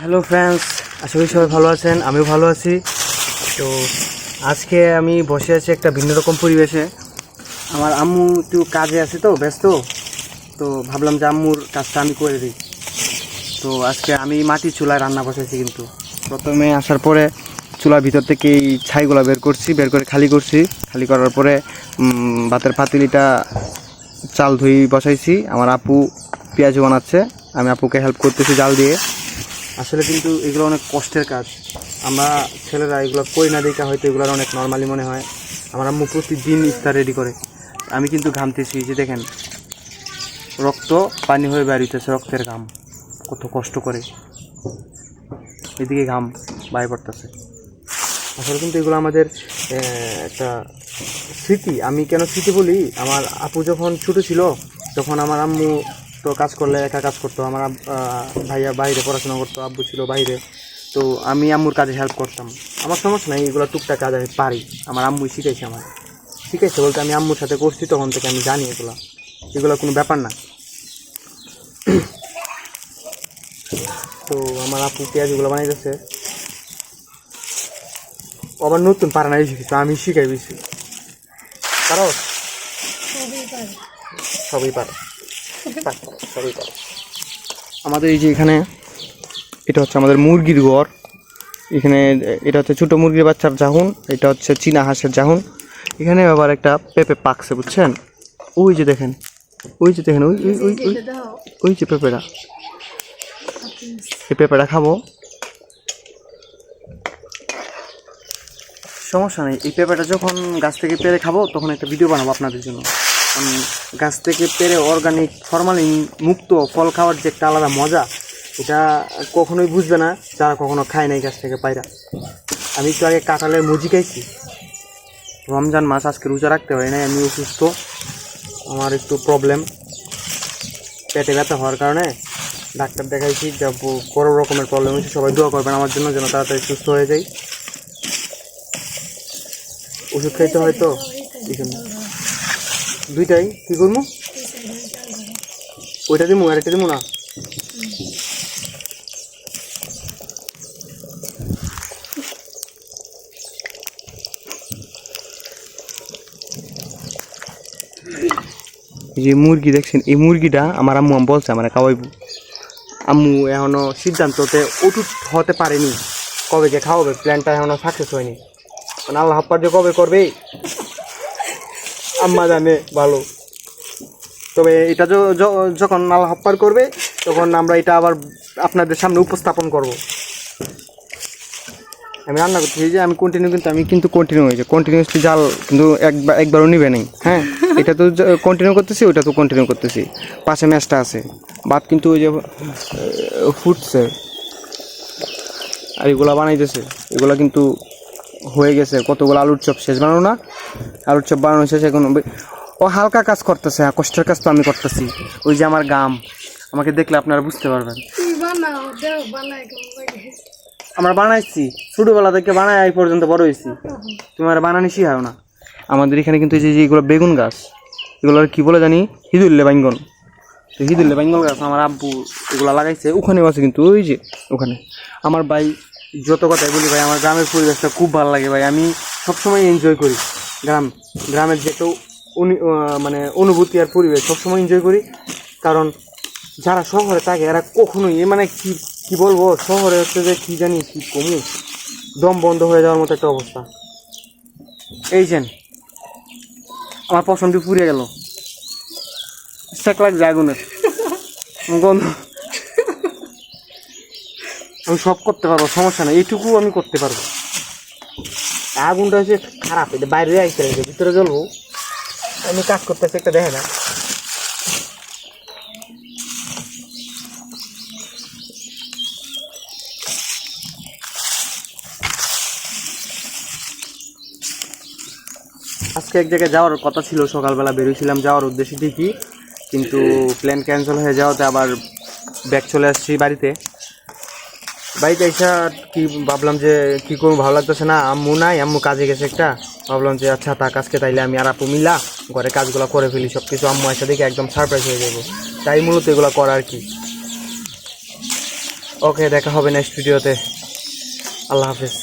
Hello friends আশা করি সবাই ভালো আছেন, আমিও ভালো আছি। তো আজকে আমি বসে আছি একটা ভিন্ন রকম পরিবেশে। আমার আম্মু একটু কাজে আছে তো, ব্যস্ত। তো ভাবলাম যে আম্মুর কাজটা আমি করে দিই। তো আজকে আমি মাটির চুলায় রান্না বসেছি কিন্তু। প্রথমে আসার পরে চুলার ভিতর থেকে এই ছাইগুলো বের করছি, বের করে খালি করছি। খালি করার পরে ভাতের পাতিলিটা চাল ধুই বসাইছি। আমার আপু পেঁয়াজ বানাচ্ছে। আমি আপুকে হেল্প করতেছি জাল দিয়ে। আসলে কিন্তু এগুলো অনেক কষ্টের কাজ। আমরা ছেলেরা এগুলো করি না দেখে হয়তো এগুলো অনেক নর্মালি মনে হয়। আমার আম্মু প্রতিদিন ইফতার রেডি করে। আমি কিন্তু ঘামতেছি যে দেখেন। রক্ত পানি হয়ে বেরিয়েছে রক্তের ঘাম। কত কষ্ট করে। এদিকে ঘাম বাইরে পড়তেছে। আসলে কিন্তু এগুলো আমাদের একটা স্মৃতি। আমি কেন স্মৃতি বলি? আমার আপু যখন ছোটো ছিল, তখন আমার আম্মু তো কাজ করলে একা কাজ করতো। আমার ভাইয়া বাইরে পড়াশোনা করতো আব্বু ছিল বাইরে। তো আমি আম্মুর কাজে হেল্প করতাম। আমার সমস্যা নাই এগুলো টুকটাক কাজ আমি পারি। আমার আম্মুই শিখাইছে আমার শিখাইছে বলতে আমি আম্মুর সাথে করছি তখন থেকে আমি জানি এগুলো। এগুলো কোনো ব্যাপার না। তো আমার আপু পেঁয়াজগুলো বানাইতেছে। ও আবার নতুন পারে না শিখেছে আমি শিখাই বেশি পারো, সবই পারো। আমাদের এই যে এখানে, এটা হচ্ছে আমাদের মুরগির ঘর এখানে, এটা হচ্ছে ছোটো মুরগির বাচ্চার জাহুন, এটা হচ্ছে চীনা হাঁসের জাহুন। এখানে আবার একটা পেঁপে পাকছে, বুঝছেন? ওই যে দেখেন, ওই যে দেখেন, ওই ওই ওই ওই ওই যে পেঁপেটা। এই পেঁপেটা খাব। সমস্যা নেই, এই পেঁপেটা যখন গাছ থেকে পেরে খাব, তখন একটা ভিডিও বানাবো আপনাদের জন্য। গাছ থেকে পেরে অর্গানিক ফরমালিন মুক্ত ফল খাওয়ার যে একটা আলাদা মজা, এটা কখনোই বুঝবে না যারা কখনো খায় নাই গাছ থেকে পায়রা। আমি একটু আগে কাঁঠালের মুজি খাইছি। রমজান মাস, আজকে রোজা রাখতে পারি নাই আমি অসুস্থ আমার একটু প্রবলেম পেটে ব্যথা হওয়ার কারণে ডাক্তার দেখাইছি, যা বড় রকমের প্রবলেম হয়েছে, সবাই দোয়া করবেন আমার জন্য যেন তাড়াতাড়ি সুস্থ হয়ে যাই ওষুধ খাইতে হয় তো? এই জন্য। দুইটাই? কি করব? ওইটা দিমু আর এটা দিমু না? যে মুরগি দেখছেন, এই মুরগিটা আমার আম্মু আম বলছে, আমার খাওয়াইবো। আম্মু এখনও সিদ্ধান্ততে অটুট হতে পারেনি। কবে যে খাওয়াবে প্ল্যানটা এখনও সাকসেস হয়নি। মানে আল্লাহ যে কবে করবে? আম্মা জানে, ভালো। তবে এটা যখন আল্লাহ হাপ্পার করবে, তখন আমরা এটা আবার আপনাদের সামনে উপস্থাপন করব। আমি রান্না করতেছি যে আমি কন্টিনিউ কিন্তু আমি কিন্তু কন্টিনিউ হয়েছে। কন্টিনিউসলি জাল কিন্তু একবার একবারও নিবে নেই। হ্যাঁ? এটা তো কন্টিনিউ করতেছি, ওইটা তো কন্টিনিউ করতেছি। পাশে ম্যাচটা আছে। ভাত কিন্তু ওই যে ফুটছে। আর এগুলা বানাইতেছে। এগুলা কিন্তু হয়ে গেছে, কতগুলো আলুর চপ শেষ বানানো না? আলুর চপ বানানো শেষ, এখন ও হালকা কাজ করতেছে আর কষ্টের কাজ তো আমি করতেছি। ওই যে আমার গাম, আমাকে দেখলে আপনারা বুঝতে পারবেন। আমরা বানাইছি, ছোটোবেলা থেকে বানাই এই পর্যন্ত বড় হয়েছি। তোমার বানানি শিখাও না। আমাদের এখানে কিন্তু যে যেগুলো বেগুন গাছ এগুলো কি বলে জানি? হিদুল্লে বাইঙ্গন। তো হিদুল্লে বাইঙ্গন গাছ আমার আব্বু এগুলো লাগাইছে, ওখানেও আছে কিন্তু ওই যে, ওখানে। আমার ভাই যত কথাই বলি ভাই, আমার গ্রামের পরিবেশটা খুব ভালো লাগে ভাই। আমি সবসময় এনজয় করি। গ্রাম, গ্রামের যে কেউ মানে অনুভূতি আর পরিবেশ সবসময় এনজয় করি। কারণ যারা শহরে থাকে, এরা কখনোই, এ মানে কি কি বলব? শহরে হচ্ছে যে কি জানি, কী কমু? দম বন্ধ হয়ে যাওয়ার মতো একটা অবস্থা। এই যেন আমার পছন্দ পুড়ে গেল। সেক লাগছে আগুনের গন্ধ। আমি সব করতে পারব সমস্যা নেই এইটুকু আমি করতে পারব। আগুনটা হচ্ছে খারাপ এটা বাইরে লাগে ভিতরে জ্বলবো। আমি কাজ করতেছি একটা দেখে না। আজকে এক জায়গায় যাওয়ার কথা ছিল সকালবেলা বেরিয়েছিলাম যাওয়ার উদ্দেশ্যে ঠিকই কিন্তু প্ল্যান ক্যান্সেল হয়ে যাওয়াতে আবার ব্যাগ চলে আসছি বাড়িতে। বাড়িতে এসা কি ভাবলাম যে কি করব, ভালো লাগতেছে না, আম্মু নাই, আম্মু কাজে গেছে একটা। ভাবলাম যে আচ্ছা তা কাজকে তাইলে আমি আর আপু মিলা ঘরে কাজগুলো করে ফেলি সব কিছু আম্মু এসে দেখে একদম সারপ্রাইজ হয়ে যাব। তাই মূলত এগুলো করার আর কি। ওকে, দেখা হবে না স্টুডিওতে আল্লাহ হাফিজ।